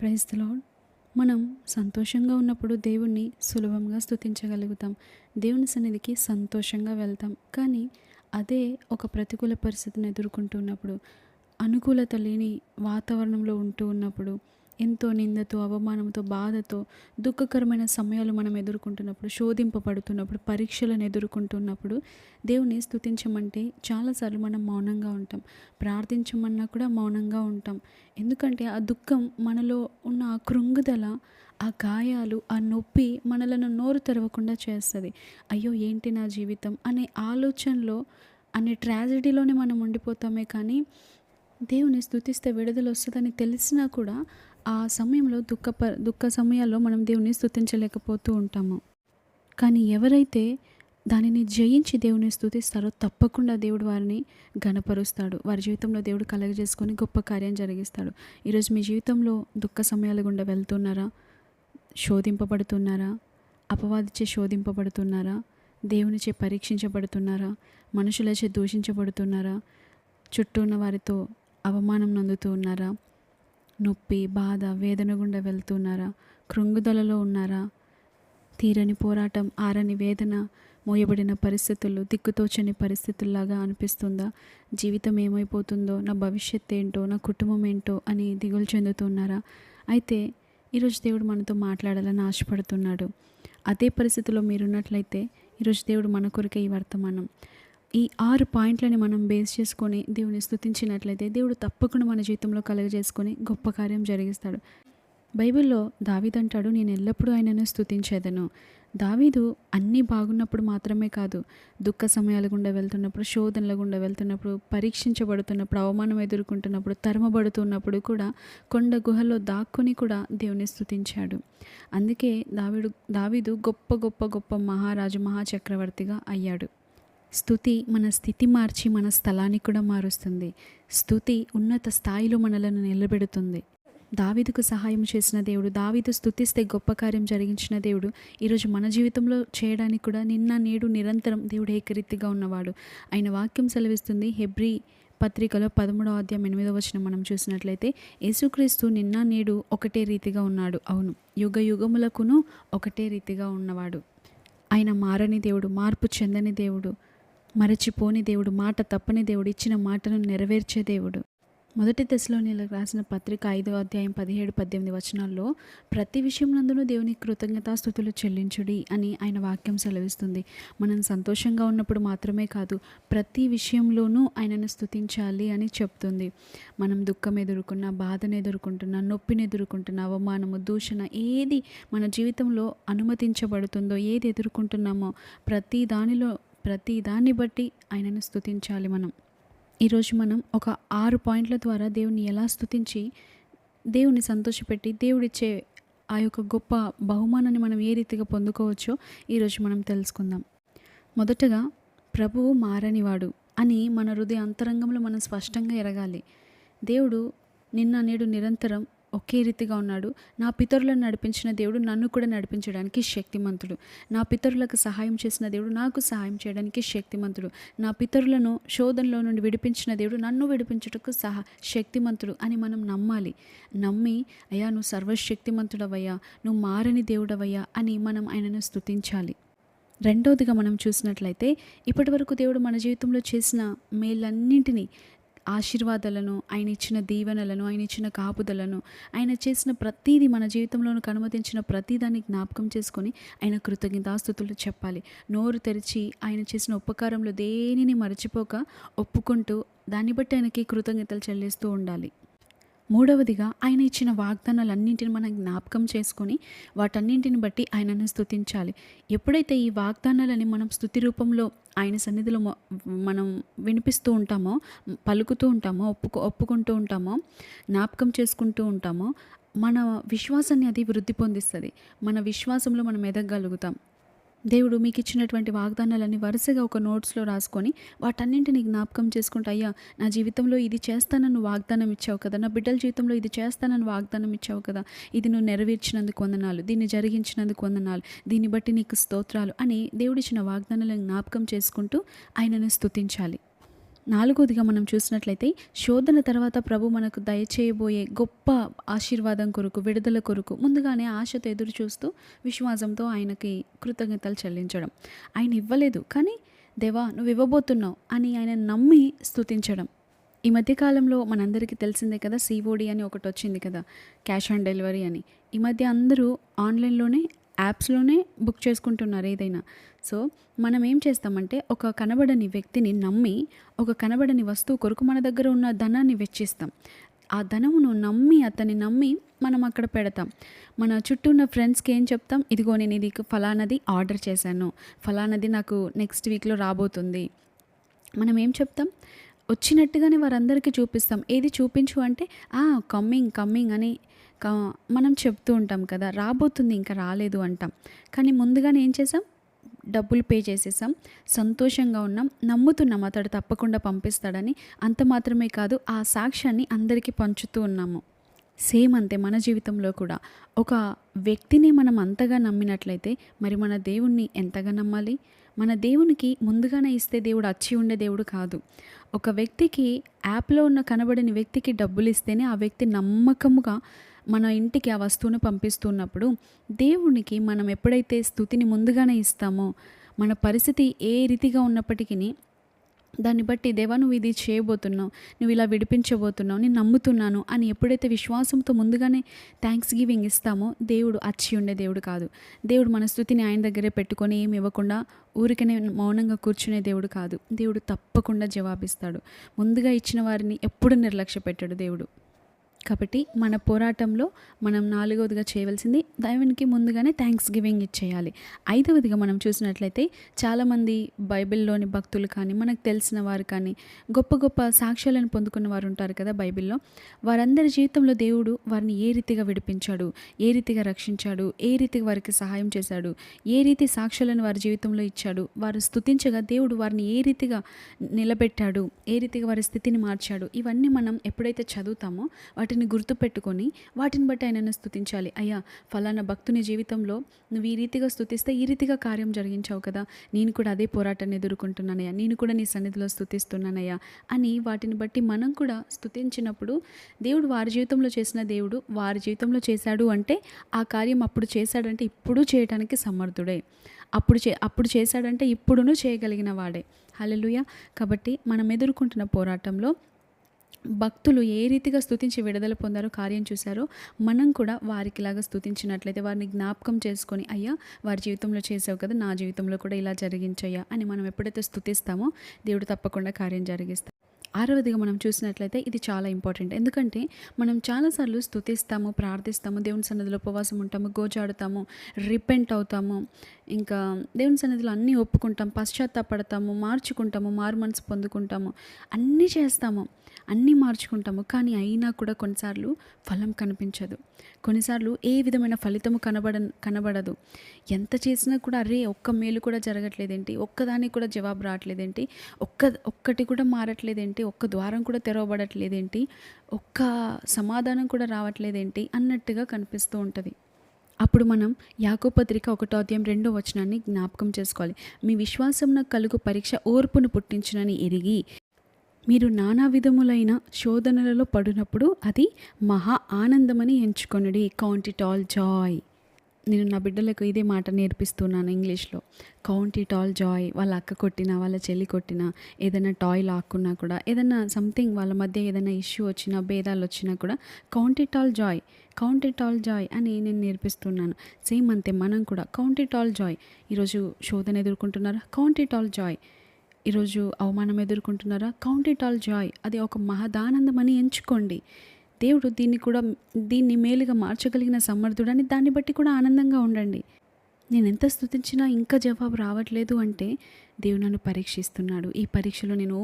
Praise మనం సంతోషంగా ఉన్నప్పుడు దేవుణ్ణి సులభంగా స్తుతించగలుగుతాం. దేవుని సన్నిధికి సంతోషంగా వెళ్తాం. కానీ అదే ఒక ప్రతికూల పరిస్థితిని ఎదుర్కొంటున్నప్పుడు అనుకూలత లేని వాతావరణంలో ఉంటూ ఉన్నప్పుడు ఎంతో నిందతో అవమానంతో బాధతో దుఃఖకరమైన సమయాలు మనం ఎదుర్కొంటున్నప్పుడు శోధింపబడుతున్నప్పుడు పరీక్షలను ఎదుర్కొంటున్నప్పుడు దేవుని స్థుతించమంటే చాలాసార్లు మనం మౌనంగా ఉంటాం. ప్రార్థించమన్నా కూడా మౌనంగా ఉంటాం. ఎందుకంటే ఆ దుఃఖం మనలో ఉన్న ఆ కృంగుదల ఆ గాయాలు ఆ నొప్పి మనలను నోరు తెరవకుండా చేస్తుంది. అయ్యో ఏంటి నా జీవితం? అనే ఆలోచనలో అనే ట్రాజడీలోనే మనం ఉండిపోతామే కానీ దేవుని స్థుతిస్తే విడుదల వస్తుందని తెలిసినా కూడా ఆ సమయంలో దుఃఖ దుఃఖ సమయాల్లో మనం దేవుని స్థుతించలేకపోతూ ఉంటాము. కానీ ఎవరైతే దానిని జయించి దేవుని స్థుతిస్తారో తప్పకుండా దేవుడు వారిని గణపరుస్తాడు వారి జీవితంలో దేవుడు కలగజేసుకొని గొప్ప కార్యం జరిగిస్తాడు. ఈరోజు మీ జీవితంలో దుఃఖ సమయాల గుండా వెళ్తున్నారా? శోధింపబడుతున్నారా? అపవాదిచే శోధింపబడుతున్నారా? దేవునిచే పరీక్షించబడుతున్నారా? మనుషులచే దూషించబడుతున్నారా? చుట్టూ ఉన్న వారితో అవమానం నందుతూ ఉన్నారా? నొప్పి బాధ వేదన గుండా వెళ్తున్నారా? కృంగుదలలో ఉన్నారా? తీరని పోరాటం ఆరని వేదన మోయబడిన పరిస్థితులు దిక్కుతోచని పరిస్థితుల్లాగా అనిపిస్తుందా? జీవితం ఏమైపోతుందో నా భవిష్యత్ ఏంటో నా కుటుంబం ఏంటో అని దిగులు చెందుతున్నారా? అయితే ఈరోజు దేవుడు మనతో మాట్లాడాలని ఆశపడుతున్నాడు. అదే పరిస్థితిలో మీరున్నట్లయితే ఈరోజు దేవుడు మన కొరకే ఈ వర్తమానం. ఈ ఆరు పాయింట్లని మనం బేస్ చేసుకొని దేవుని స్థుతించినట్లయితే దేవుడు తప్పకుండా మన జీవితంలో కలుగజేసుకొని గొప్ప కార్యం జరిగిస్తాడు. బైబిల్లో దావీదంటాడు నేను ఎల్లప్పుడూ ఆయనను స్థుతించేదను దావీదు అన్నీ బాగున్నప్పుడు మాత్రమే కాదు దుఃఖ సమయాల గుండా వెళ్తున్నప్పుడు శోధనల గుండా వెళ్తున్నప్పుడు పరీక్షించబడుతున్నప్పుడు అవమానం ఎదుర్కొంటున్నప్పుడు తరమబడుతున్నప్పుడు కూడా కొండ గుహల్లో దాక్కుని కూడా దేవుని స్థుతించాడు అందుకే దావీడు దావీదు గొప్ప గొప్ప గొప్ప మహారాజు మహాచక్రవర్తిగా అయ్యాడు. స్థుతి మన స్థితి మార్చి మన స్థలాన్ని కూడా మారుస్తుంది. స్థుతి ఉన్నత స్థాయిలో మనలను నిలబెడుతుంది. దావిదుకు సహాయం చేసిన దేవుడు దావిదు స్థుతిస్తే గొప్ప కార్యం జరిగించిన దేవుడు ఈరోజు మన జీవితంలో చేయడానికి కూడా నిన్న నేడు నిరంతరం దేవుడు ఏకరీతిగా ఉన్నవాడు. ఆయన వాక్యం సెలవిస్తుంది హెబ్రి పత్రికలో పదమూడవ అధ్యాయం ఎనిమిదవ వచనం మనం చూసినట్లయితే యేసుక్రీస్తు నిన్న నేడు ఒకటే రీతిగా ఉన్నాడు. అవును యుగ యుగములకును ఒకటే రీతిగా ఉన్నవాడు. ఆయన మారని దేవుడు మార్పు చెందని దేవుడు. మరచిపోని దేవుడు మాట తప్పని దేవుడు ఇచ్చిన మాటను నెరవేర్చే దేవుడు. మొదటి దశలో నీళ్ళకి రాసిన పత్రిక ఐదో అధ్యాయం పదిహేడు పద్దెనిమిది వచనాల్లో ప్రతి విషయంనందునూ దేవుని కృతజ్ఞతాస్థుతులు చెల్లించుడి అని ఆయన వాక్యం సెలవిస్తుంది. మనం సంతోషంగా ఉన్నప్పుడు మాత్రమే కాదు ప్రతి విషయంలోనూ ఆయనను స్థుతించాలి అని చెప్తుంది. మనం దుఃఖం ఎదుర్కొన్న బాధను ఎదుర్కొంటున్న నొప్పిని ఎదుర్కొంటున్న అవమానము దూషణ ఏది మన జీవితంలో అనుమతించబడుతుందో ఏది ఎదుర్కొంటున్నామో ప్రతి దానిలో ప్రతి దాన్ని బట్టి ఆయనను స్థుతించాలి మనం. ఈరోజు మనం ఒక ఆరు పాయింట్ల ద్వారా దేవుని ఎలా స్థుతించి దేవుని సంతోషపెట్టి దేవుడిచ్చే ఆ యొక్క గొప్ప బహుమానాన్ని మనం ఏ రీతిగా పొందుకోవచ్చో ఈరోజు మనం తెలుసుకుందాం. మొదటగా ప్రభువు మారనివాడు అని మన హృదయ అంతరంగంలో మనం స్పష్టంగా ఎరగాలి. దేవుడు నిన్న నేడు నిరంతరం ఒకే రీతిగా ఉన్నాడు. నా పితరులను నడిపించిన దేవుడు నన్ను కూడా నడిపించడానికి శక్తిమంతుడు. నా పితరులకు సహాయం చేసిన దేవుడు నాకు సహాయం చేయడానికి శక్తిమంతుడు. నా పితరులను శోధనలో నుండి విడిపించిన దేవుడు నన్ను విడిపించుటకు సహా శక్తిమంతుడు అని మనం నమ్మాలి. నమ్మి అయ్యా నువ్వు సర్వశక్తిమంతుడవయ్యా నువ్వు మారని దేవుడవయ్యా అని మనం ఆయనను స్తుతించాలి. రెండవదిగా మనం చూసినట్లయితే ఇప్పటివరకు దేవుడు మన జీవితంలో చేసిన మేలన్నింటినీ ఆశీర్వాదాలను ఆయన ఇచ్చిన దీవెనలను ఆయన ఇచ్చిన కాపుదలను ఆయన చేసిన ప్రతీది మన జీవితంలోనూ అనుమతించిన ప్రతిదాన్ని జ్ఞాపకం చేసుకొని ఆయన కృతజ్ఞతాస్థుతులు చెప్పాలి. నోరు తెరిచి ఆయన చేసిన ఉపకారంలో దేనిని మర్చిపోక ఒప్పుకుంటూ దాన్ని బట్టి ఆయనకి కృతజ్ఞతలు చెల్లిస్తూ ఉండాలి. మూడవదిగా ఆయన ఇచ్చిన వాగ్దానాలన్నింటిని మనం జ్ఞాపకం చేసుకొని వాటన్నింటిని బట్టి ఆయనను స్థుతించాలి ఎప్పుడైతే ఈ వాగ్దానాలని మనం స్థుతి రూపంలో ఆయన సన్నిధిలో మనం వినిపిస్తూ ఉంటామో పలుకుతూ ఉంటామో ఒప్పుకు ఒప్పుకుంటూ ఉంటామో జ్ఞాపకం చేసుకుంటూ ఉంటామో మన విశ్వాసాన్ని అది వృద్ధి పొందిస్తుంది. మన విశ్వాసంలో మనం ఎదగలుగుతాం దేవుడు మీకు ఇచ్చినటువంటి వాగ్దానాలన్నీ వరుసగా ఒక నోట్స్లో రాసుకొని వాటన్నింటినీ జ్ఞాపకం చేసుకుంటూ అయ్యా నా జీవితంలో ఇది చేస్తానని వాగ్దానం ఇచ్చావు కదా నా బిడ్డల జీవితంలో ఇది చేస్తానని వాగ్దానం ఇచ్చావు కదా ఇది నువ్వు నెరవేర్చినందుకు వందనాలు దీన్ని జరిగించినందుకు వందనాలు దీన్ని బట్టి నీకు స్తోత్రాలు అని దేవుడిచ్చిన వాగ్దానాలను జ్ఞాపకం చేసుకుంటూ ఆయనను స్తుతించాలి. నాలుగోదిగా మనం చూసినట్లయితే శోధన తర్వాత ప్రభు మనకు దయచేయబోయే గొప్ప ఆశీర్వాదం కొరకు విడుదల కొరకు ముందుగానే ఆశతో ఎదురు చూస్తూ విశ్వాసంతో ఆయనకి కృతజ్ఞతలు చెల్లించడం. ఆయన ఇవ్వలేదు కానీ దేవా నువ్వు ఇవ్వబోతున్నావు అని ఆయన నమ్మి స్తుతించడం. ఈ మధ్యకాలంలో మనందరికీ తెలిసిందే కదా సిఓడి అని ఒకటి వచ్చింది కదా క్యాష్ ఆన్ డెలివరీ అని. ఈ మధ్య అందరూ ఆన్లైన్లోనే యాప్స్లోనే బుక్ చేసుకుంటున్నారు ఏదైనా. సో మనం ఏం చేస్తామంటే ఒక కనబడని వ్యక్తిని నమ్మి ఒక కనబడని వస్తువు కొరకు మన దగ్గర ఉన్న ధనాన్ని వెచ్చిస్తాం. ఆ ధనమును నమ్మి అతన్ని నమ్మి మనం అక్కడ పెడతాం. మన చుట్టూ ఉన్న ఫ్రెండ్స్కి ఏం చెప్తాం? ఇదిగో నేను ఇది ఫలానది ఆర్డర్ చేశాను. ఫలానది నాకు నెక్స్ట్ వీక్లో రాబోతుంది. మనం ఏం చెప్తాం? వచ్చినట్టుగానే వారందరికీ చూపిస్తాం. ఏది చూపించు అంటే కమ్మింగ్ కమ్మింగ్ అని మనం చెప్తూ ఉంటాం కదా రాబోతుంది ఇంకా రాలేదు అంటాం. కానీ ముందుగానే ఏం చేసాం? డబ్బులు పే చేసేసాం. సంతోషంగా ఉన్నాం. నమ్ముతున్నాం అతడు తప్పకుండా పంపిస్తాడని. అంత మాత్రమే కాదు ఆ సాక్ష్యాన్ని అందరికీ పంచుతూ ఉన్నాము. సేమ్ అంతే మన జీవితంలో కూడా. ఒక వ్యక్తిని మనం అంతగా నమ్మినట్లయితే మరి మన దేవుణ్ణి ఎంతగా నమ్మాలి? మన దేవునికి ముందుగానే ఇస్తే దేవుడు అచ్చి ఉండే దేవుడు కాదు. ఒక వ్యక్తికి యాప్లో ఉన్న కనబడని వ్యక్తికి డబ్బులు ఇస్తేనే ఆ వ్యక్తి నమ్మకముగా మన ఇంటికి ఆ వస్తువును పంపిస్తున్నప్పుడు దేవునికి మనం ఎప్పుడైతే స్థుతిని ముందుగానే ఇస్తామో మన పరిస్థితి ఏ రీతిగా ఉన్నప్పటికీ దాన్ని బట్టి దేవా నువ్వు ఇది చేయబోతున్నావు నువ్వు ఇలా విడిపించబోతున్నావు నేను నమ్ముతున్నాను అని ఎప్పుడైతే విశ్వాసంతో ముందుగానే థ్యాంక్స్ గివింగ్ ఇస్తామో దేవుడు అచ్చి ఉండే దేవుడు కాదు. దేవుడు మన స్థుతిని ఆయన దగ్గరే పెట్టుకొని ఏమి ఇవ్వకుండా ఊరికనే మౌనంగా కూర్చునే దేవుడు కాదు. దేవుడు తప్పకుండా జవాబిస్తాడు. ముందుగా ఇచ్చిన వారిని ఎప్పుడు నిర్లక్ష్య పెట్టాడు దేవుడు. కాబట్టి మన పోరాటంలో మనం నాలుగవదిగా చేయవలసింది దేవునికి ముందుగానే థ్యాంక్స్ గివింగ్ ఇచ్చేయాలి. ఐదవదిగా మనం చూసినట్లయితే చాలామంది బైబిల్లోని భక్తులు కానీ మనకు తెలిసిన వారు కానీ గొప్ప గొప్ప సాక్ష్యాలను పొందుకున్న వారు ఉంటారు కదా బైబిల్లో. వారందరి జీవితంలో దేవుడు వారిని ఏ రీతిగా విడిపించాడు? ఏ రీతిగా రక్షించాడు? ఏ రీతిగా వారికి సహాయం చేశాడు? ఏ రీతి సాక్ష్యాలను వారి జీవితంలో ఇచ్చాడు? వారు స్థుతించగా దేవుడు వారిని ఏ రీతిగా నిలబెట్టాడు? ఏ రీతిగా వారి స్థితిని మార్చాడు? ఇవన్నీ మనం ఎప్పుడైతే చదువుతామో వాటిని గుర్తుపెట్టుకొని వాటిని బట్టి ఆయనను స్థుతించాలి అయ్యా ఫలానా భక్తుని జీవితంలో నువ్వు ఈ రీతిగా స్థుతిస్తే ఈ రీతిగా కార్యం జరిగించావు కదా. నేను కూడా అదే పోరాటాన్ని ఎదుర్కొంటున్నానయ్యా నేను కూడా నీ సన్నిధిలో స్థుతిస్తున్నానయ్యా అని వాటిని బట్టి మనం కూడా స్థుతించినప్పుడు దేవుడు వారి జీవితంలో చేసిన దేవుడు వారి జీవితంలో చేశాడు అంటే ఆ కార్యం అప్పుడు చేశాడంటే ఇప్పుడు చేయడానికి సమర్థుడే. అప్పుడు చే అప్పుడు చేశాడంటే ఇప్పుడును చేయగలిగిన వాడే. హల్లెలూయా. కాబట్టి మనం ఎదుర్కొంటున్న పోరాటంలో భక్తులు ఏ రీతిగా స్థుతించి విడుదల పొందారో కార్యం చూశారో మనం కూడా వారికిలాగా స్తుతించినట్లయితే వారిని జ్ఞాపకం చేసుకొని అయ్యా వారి జీవితంలో చేసావు కదా నా జీవితంలో కూడా ఇలా జరిగించయ్యా అని మనం ఎప్పుడైతే స్థుతిస్తామో దేవుడు తప్పకుండా కార్యం జరిగిస్తాడు. ఆరవదిగా మనం చూసినట్లయితే ఇది చాలా ఇంపార్టెంట్. ఎందుకంటే మనం చాలాసార్లు స్థుతిస్తాము ప్రార్థిస్తాము దేవుని సన్నిధిలో ఉపవాసం ఉంటాము గోజాడుతాము రిపెంట్ అవుతాము ఇంకా దేవుని సన్నిధిలో అన్నీ ఒప్పుకుంటాం పశ్చాత్తాపడతాము మార్చుకుంటాము మారు మనసు పొందుకుంటాము అన్నీ చేస్తాము. అన్నీ మార్చుకుంటాము కానీ అయినా కూడా కొన్నిసార్లు ఫలం కనిపించదు. కొన్నిసార్లు ఏ విధమైన ఫలితము కనబడ కనబడదు. ఎంత చేసినా కూడా అరే ఒక్క మేలు కూడా జరగట్లేదేంటి? ఒక్కదానికి కూడా జవాబు రావట్లేదేంటి? ఒక్క ఒక్కటి కూడా మారట్లేదేంటి? ఒక్క ద్వారం కూడా తెరవబడట్లేదేంటి? ఒక్క సమాధానం కూడా రావట్లేదేంటి? అన్నట్టుగా కనిపిస్తూ ఉంటుంది. అప్పుడు మనం యాకోపత్రిక ఒకటో అధ్యాయం రెండో వచనాన్ని జ్ఞాపకం చేసుకోవాలి. మీ విశ్వాసం కలుగు పరీక్ష ఓర్పును పుట్టించునని ఎరిగి మీరు నానా విధములైన శోధనలలో పడినప్పుడు అది మహా ఆనందమని ఎంచుకొనుడి. కౌంట్ ఇట్ ఆల్ జాయ్ నేను నా బిడ్డలకు ఇదే మాట నేర్పిస్తున్నాను ఇంగ్లీష్లో. కౌంట్ ఇట్ ఆల్ జాయ్ వాళ్ళ అక్క కొట్టినా వాళ్ళ చెల్లి కొట్టినా ఏదైనా టాయ్ లాక్కున్నా కూడా ఏదైనా సంథింగ్ వాళ్ళ మధ్య ఏదైనా ఇష్యూ వచ్చినా భేదాలు వచ్చినా కూడా count it all joy count it all joy అని నేను నేర్పిస్తున్నాను. సేమ్ అంతే మనం కూడా. కౌంట్ ఇట్ ఆల్ జాయ్ ఈరోజు శోధన ఎదుర్కొంటున్నారా? కౌంట్ ఇట్ ఆల్ జాయ్ ఈరోజు అవమానం ఎదుర్కొంటున్నారా? కౌంట్ ఇట్ ఆల్ జాయ్ అది ఒక మహదానందం అని ఎంచుకోండి. దేవుడు దీన్ని కూడా దీన్ని మేలుగా మార్చగలిగిన సమర్థుడని దాన్ని బట్టి కూడా ఆనందంగా ఉండండి. నేను ఎంత స్థుతించినా ఇంకా జవాబు రావట్లేదు అంటే దేవుడు నన్ను పరీక్షిస్తున్నాడు. ఈ పరీక్షలో నేను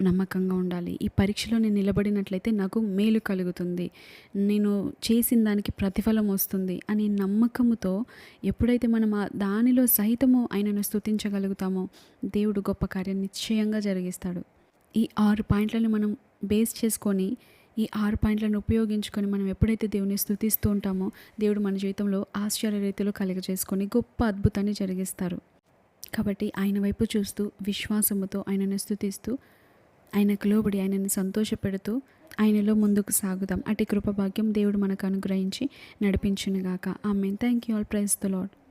నమ్మకంగా ఉండాలి. ఈ పరీక్షలో నేను నిలబడినట్లయితే నాకు మేలు కలుగుతుంది. నేను చేసిన దానికి ప్రతిఫలం వస్తుంది అని నమ్మకముతో ఎప్పుడైతే మనం దానిలో సహితము ఆయనను స్థుతించగలుగుతామో దేవుడు గొప్ప కార్యం నిశ్చయంగా జరిగిస్తాడు. ఈ ఆరు పాయింట్లను మనం బేస్ చేసుకొని ఈ ఆరు పాయింట్లను ఉపయోగించుకొని మనం ఎప్పుడైతే దేవుని స్థుతిస్తూ ఉంటామో దేవుడు మన జీవితంలో ఆశ్చర్య రీతిలో కలుగజేసుకొని గొప్ప అద్భుతాన్ని జరిగిస్తారు. కాబట్టి ఆయన వైపు చూస్తూ విశ్వాసముతో ఆయనను స్థుతిస్తూ ఆయనకు లోబడి ఆయనని సంతోషపెడుతూ ఆయనలో ముందుకు సాగుదాం. అటు కృపభాగ్యం దేవుడు మనకు అనుగ్రహించి నడిపించునుగాక. ఆమె thank you all praise the lord